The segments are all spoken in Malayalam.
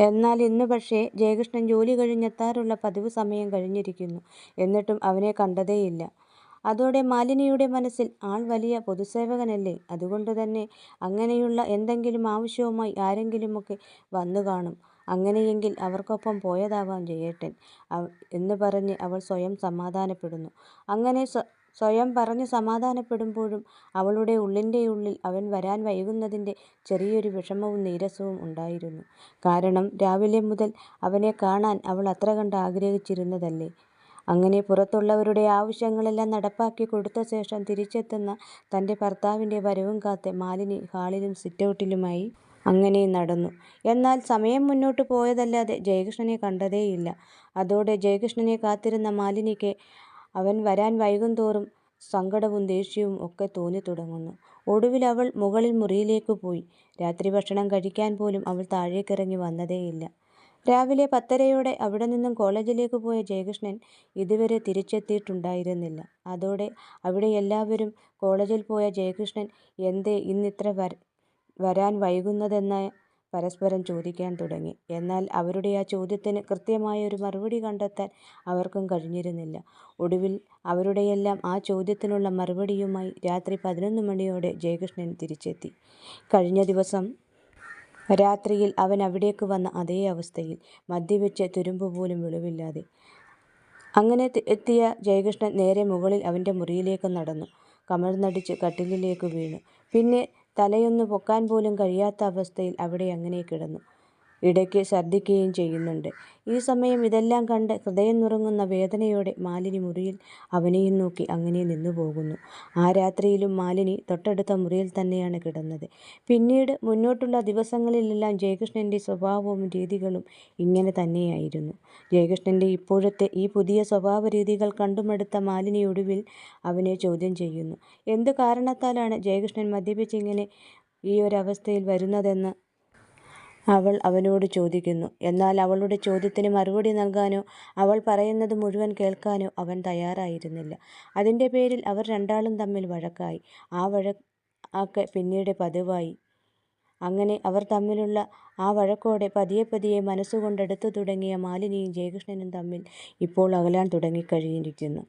എന്നാൽ ഇന്ന് പക്ഷേ ജയകൃഷ്ണൻ ജോലി കഴിഞ്ഞെത്താറുള്ള പതിവ് സമയം കഴിഞ്ഞിരിക്കുന്നു. എന്നിട്ടും അവനെ കണ്ടതേയില്ല. അതോടെ മാലിനിയുടെ മനസ്സിൽ ആൾ വലിയ പൊതുസേവകനല്ലേ, അതുകൊണ്ടുതന്നെ അങ്ങനെയുള്ള എന്തെങ്കിലും ആവശ്യവുമായി ആരെങ്കിലുമൊക്കെ വന്നുകാണും. അങ്ങനെയെങ്കിൽ അവർക്കൊപ്പം പോയതാവാം ജയേട്ടൻ എന്ന് പറഞ്ഞ് അവൾ സ്വയം സമാധാനപ്പെടുന്നു. അങ്ങനെ സ്വയം പറഞ്ഞ് സമാധാനപ്പെടുമ്പോഴും അവളുടെ ഉള്ളിന്റെയുള്ളിൽ അവൻ വരാൻ വൈകുന്നതിന്റെ ചെറിയൊരു വിഷമവും നീരസവും ഉണ്ടായിരുന്നു. കാരണം രാവിലെ മുതൽ അവനെ കാണാൻ അവൾ അത്ര കണ്ട് ആഗ്രഹിച്ചിരുന്നതല്ലേ. അങ്ങനെ പുറത്തുള്ളവരുടെ ആവശ്യങ്ങളെല്ലാം നടപ്പാക്കി കൊടുത്ത ശേഷം തിരിച്ചെത്തുന്ന തന്റെ ഭർത്താവിന്റെ വരവും കാത്ത് മാലിനി ഹാളിലും സിറ്റൗട്ടിലുമായി അങ്ങനെ നടന്നു. എന്നാൽ സമയം മുന്നോട്ടു പോയതല്ലാതെ ജയകൃഷ്ണനെ കണ്ടതേയില്ല. അതോടെ ജയകൃഷ്ണനെ കാത്തിരുന്ന മാലിനിക്ക് അവൻ വരാൻ വൈകുന്തോറും സങ്കടവും ദേഷ്യവും ഒക്കെ തോന്നി തുടങ്ങുന്നു ഒടുവിൽ അവൾ മുകളിൽ മുറിയിലേക്ക് പോയി. രാത്രി ഭക്ഷണം കഴിക്കാൻ പോലും അവൾ താഴേക്കിറങ്ങി വന്നതേയില്ല. രാവിലെ പത്തരയോടെ അവിടെ നിന്നും കോളേജിലേക്ക് പോയ ജയകൃഷ്ണൻ ഇതുവരെ തിരിച്ചെത്തിയിട്ടുണ്ടായിരുന്നില്ല. അതോടെ അവിടെ എല്ലാവരും കോളേജിൽ പോയ ജയകൃഷ്ണൻ എന്തേ ഇന്നിത്ര വരാൻ വൈകുന്നതെന്ന് പരസ്പരം ചോദിക്കാൻ തുടങ്ങി. എന്നാൽ അവരുടെ ആ ചോദ്യത്തിന് കൃത്യമായ ഒരു മറുപടി കണ്ടെത്താൻ അവർക്കും കഴിഞ്ഞിരുന്നില്ല. ഒടുവിൽ അവരുടെയെല്ലാം ആ ചോദ്യത്തിനുള്ള മറുപടിയുമായി രാത്രി പതിനൊന്ന് മണിയോടെ ജയകൃഷ്ണൻ തിരിച്ചെത്തി. കഴിഞ്ഞ ദിവസം രാത്രിയിൽ അവൻ അവിടേക്ക് വന്ന അതേ അവസ്ഥയിൽ, മദ്യപിച്ച് തുരുമ്പുപോലും വെളിവില്ലാതെ. അങ്ങനെ എത്തിയ ജയകൃഷ്ണൻ നേരെ മുകളിൽ അവന്റെ മുറിയിലേക്ക് നടന്നു. കമഴ്ന്നടിച്ച് കട്ടിലിലേക്ക് വീണു. പിന്നെ തലയൊന്ന് പൊക്കാൻ പോലും കഴിയാത്ത അവസ്ഥയിൽ അവിടെ അങ്ങനെ കിടന്നു. ഇടയ്ക്ക് ഛർദ്ദിക്കുകയും ചെയ്യുന്നുണ്ട്. ഈ സമയം ഇതെല്ലാം കണ്ട് ഹൃദയം നുറുങ്ങുന്ന വേദനയോടെ മാലിനി മുറിയിൽ അവനെയും നോക്കി അങ്ങനെ നിന്നുപോകുന്നു. ആ രാത്രിയിലും മാലിനി തൊട്ടടുത്ത മുറിയിൽ തന്നെയാണ് കിടന്നത്. പിന്നീട് മുന്നോട്ടുള്ള ദിവസങ്ങളിലെല്ലാം ജയകൃഷ്ണന്റെ സ്വഭാവവും രീതികളും ഇങ്ങനെ തന്നെയായിരുന്നു. ജയകൃഷ്ണന്റെ ഇപ്പോഴത്തെ ഈ പുതിയ സ്വഭാവ രീതികൾ കണ്ടുമെടുത്ത മാലിനി ഒടുവിൽ അവനെ ചോദ്യം ചെയ്യുന്നു. എന്തു കാരണത്താലാണ് ജയകൃഷ്ണൻ മദ്യപിച്ച് ഇങ്ങനെ ഈ ഒരവസ്ഥയിൽ വരുന്നതെന്ന് അവൾ അവനോട് ചോദിക്കുന്നു. എന്നാൽ അവളുടെ ചോദ്യത്തിന് മറുപടി നൽകാനോ അവൾ പറയുന്നത് മുഴുവൻ കേൾക്കാനോ അവൻ തയ്യാറായിരുന്നില്ല. അതിന്റെ പേരിൽ അവർ രണ്ടാളും തമ്മിൽ വഴക്കായി. ആ വഴക്ക് പിന്നീട് പതിവായി. അങ്ങനെ അവർ തമ്മിലുള്ള ആ വഴക്കോടെ പതിയെപ്പതിയെ മനസ്സുകൊണ്ട് മനസ്സുകൊണ്ടെടുത്തു തുടങ്ങിയ മാലിനിയും ജയകൃഷ്ണനും തമ്മിൽ ഇപ്പോൾ അകലാൻ തുടങ്ങിക്കഴിഞ്ഞിരിക്കുന്നു.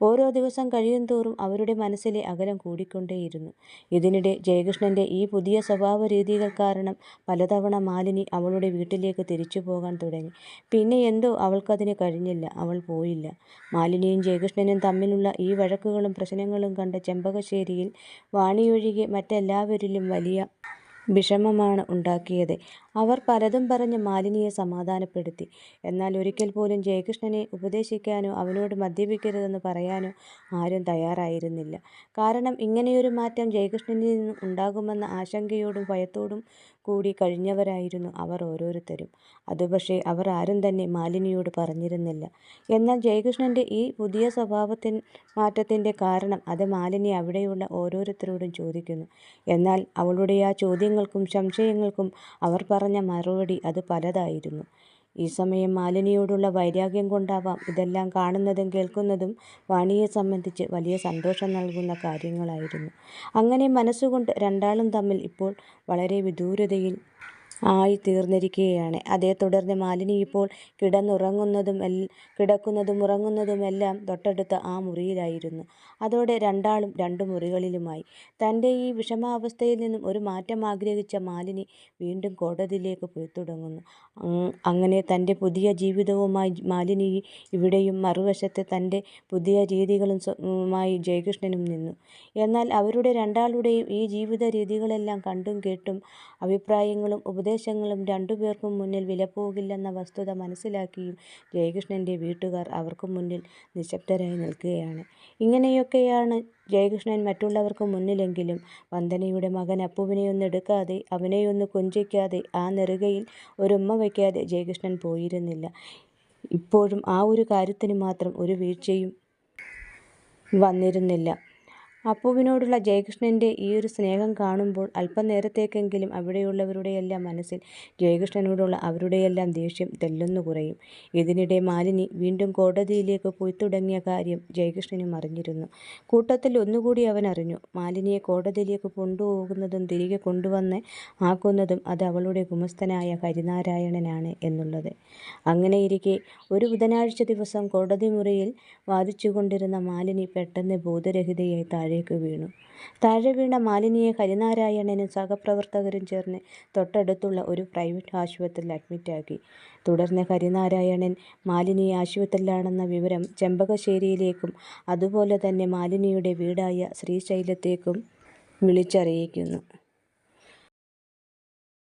ഓരോ ദിവസം കഴിയുന്തോറും അവരുടെ മനസ്സിലെ അകലം കൂടിക്കൊണ്ടേയിരുന്നു. ഇതിനിടെ ജയകൃഷ്ണന്റെ ഈ പുതിയ സ്വഭാവ രീതികൾ കാരണം പലതവണ മാലിനി അവളുടെ വീട്ടിലേക്ക് തിരിച്ചു പോകാൻ തുടങ്ങി. പിന്നെ എന്തോ അവൾക്കതിന് കഴിഞ്ഞില്ല. അവൾ പോയില്ല. മാലിനിയും ജയകൃഷ്ണനും തമ്മിലുള്ള ഈ വഴക്കുകളും പ്രശ്നങ്ങളും കണ്ട ചെമ്പകശ്ശേരിയിൽ വാണിയൊഴികെ മറ്റെല്ലാവരിലും വലിയ വിഷമമാണ് ഉണ്ടാക്കിയത്. അവർ പലതും പറഞ്ഞ് മാലിനിയെ സമാധാനപ്പെടുത്തി. എന്നാൽ ഒരിക്കൽ പോലും ജയകൃഷ്ണനെ ഉപദേശിക്കാനോ അവനോട് മദ്യപിക്കരുതെന്ന് പറയാനോ ആരും തയ്യാറായിരുന്നില്ല. കാരണം ഇങ്ങനെയൊരു മാറ്റം ജയകൃഷ്ണനിൽ നിന്നും ഉണ്ടാകുമെന്ന ആശങ്കയോടും ഭയത്തോടും കൂടി കഴിഞ്ഞവരായിരുന്നു അവർ ഓരോരുത്തരും. അതുപക്ഷേ അവർ ആരും തന്നെ മാലിനിയോട് പറഞ്ഞിരുന്നില്ല. എന്നാൽ ജയകൃഷ്ണന്റെ ഈ പുതിയ സ്വഭാവമാറ്റത്തിന്റെ കാരണം അത് മാലിനി അവിടെയുള്ള ഓരോരുത്തരോടും ചോദിക്കുന്നു. എന്നാൽ അവളുടെ ആ ചോദ്യങ്ങൾക്കും സംശയങ്ങൾക്കും അവർ മറുപടി അത് പലതായിരുന്നു. ഈ സമയം മാലിനിയോടുള്ള വൈരാഗ്യം കൊണ്ടാവാം ഇതെല്ലാം കാണുന്നതും കേൾക്കുന്നതും വാണിയെ സംബന്ധിച്ച് വലിയ സന്തോഷം നൽകുന്ന കാര്യങ്ങളായിരുന്നു. അങ്ങനെ മനസ്സുകൊണ്ട് രണ്ടാളും തമ്മിൽ ഇപ്പോൾ വളരെ വിദൂരതയിൽ ആയിത്തീർന്നിരിക്കുകയാണ്. അതേത്തുടർന്ന് മാലിനി ഇപ്പോൾ കിടന്നുറങ്ങുന്നതും കിടക്കുന്നതും ഉറങ്ങുന്നതുമെല്ലാം തൊട്ടടുത്ത ആ മുറിയിലായിരുന്നു. അതോടെ രണ്ടാളും രണ്ടു മുറികളിലുമായി. തന്റെ ഈ വിഷമാവസ്ഥയിൽ നിന്നും ഒരു മാറ്റം ആഗ്രഹിച്ച മാലിനി വീണ്ടും കോടതിയിലേക്ക് പോയിത്തുടങ്ങുന്നു. അങ്ങനെ തന്റെ പുതിയ ജീവിതവുമായി മാലിനി ഇവിടെയും മറുവശത്ത് തന്റെ പുതിയ രീതികളുമായി ജയകൃഷ്ണനും നിന്നു. എന്നാൽ അവരുടെ രണ്ടാളുടെയും ഈ ജീവിത രീതികളെല്ലാം കണ്ടും കേട്ടും അഭിപ്രായങ്ങളും ഉപദേശങ്ങളും രണ്ടുപേർക്കും മുന്നിൽ വിലപ്പോകില്ലെന്ന വസ്തുത മനസ്സിലാക്കിയും ജയകൃഷ്ണന്റെ വീട്ടുകാർ അവർക്ക് മുന്നിൽ നിശബ്ദരായി നിൽക്കുകയാണ്. ഇങ്ങനെയൊക്കെയാണ് ജയകൃഷ്ണൻ മറ്റുള്ളവർക്ക് മുന്നിലെങ്കിലും വന്ദനയുടെ മകൻ അപ്പുവിനെയൊന്നെടുക്കാതെ അവനെയൊന്നും കൊഞ്ചിക്കാതെ ആ നെറുകയിൽ ഒരുമ്മ വയ്ക്കാതെ ജയകൃഷ്ണൻ പോയിരുന്നില്ല. ഇപ്പോഴും ആ ഒരു കാര്യത്തിന് മാത്രം ഒരു വീഴ്ചയും വന്നിരുന്നില്ല. അപ്പുവിനോടുള്ള ജയകൃഷ്ണന്റെ ഈയൊരു സ്നേഹം കാണുമ്പോൾ അല്പനേരത്തേക്കെങ്കിലും അവിടെയുള്ളവരുടെയെല്ലാം മനസ്സിൽ ജയകൃഷ്ണനോടുള്ള അവരുടെയെല്ലാം ദേഷ്യം തെല്ലൊന്നു കുറയും. ഇതിനിടെ മാലിനി വീണ്ടും കോടതിയിലേക്ക് പോയി തുടങ്ങിയ കാര്യം ജയകൃഷ്ണനും അറിഞ്ഞിരുന്നു. കൂട്ടത്തിൽ ഒന്നുകൂടി അവൻ അറിഞ്ഞു മാലിനിയെ കോടതിയിലേക്ക് കൊണ്ടുപോകുന്നതും തിരികെ കൊണ്ടുവന്ന് ആക്കുന്നതും അത് അവളുടെ ഗുമസ്തനായ ഹരിനാരായണനാണ് എന്നുള്ളത്. അങ്ങനെയിരിക്കെ ഒരു ബുധനാഴ്ച ദിവസം കോടതി മുറിയിൽ വാദിച്ചുകൊണ്ടിരുന്ന മാലിനി പെട്ടെന്ന് ബോധരഹിതയായി താഴേക്ക് വീണു. താഴെ വീണ മാലിനിയെ ഹരിനാരായണനും സഹപ്രവർത്തകരും ചേർന്ന് തൊട്ടടുത്തുള്ള ഒരു പ്രൈവറ്റ് ആശുപത്രിയിൽ അഡ്മിറ്റാക്കി. തുടർന്ന് ഹരിനാരായണൻ മാലിനി ആശുപത്രിയിലാണെന്ന വിവരം ചെമ്പകശ്ശേരിയിലേക്കും അതുപോലെ തന്നെ മാലിനിയുടെ വീടായ ശ്രീശൈലത്തേക്കും വിളിച്ചറിയിക്കുന്നു.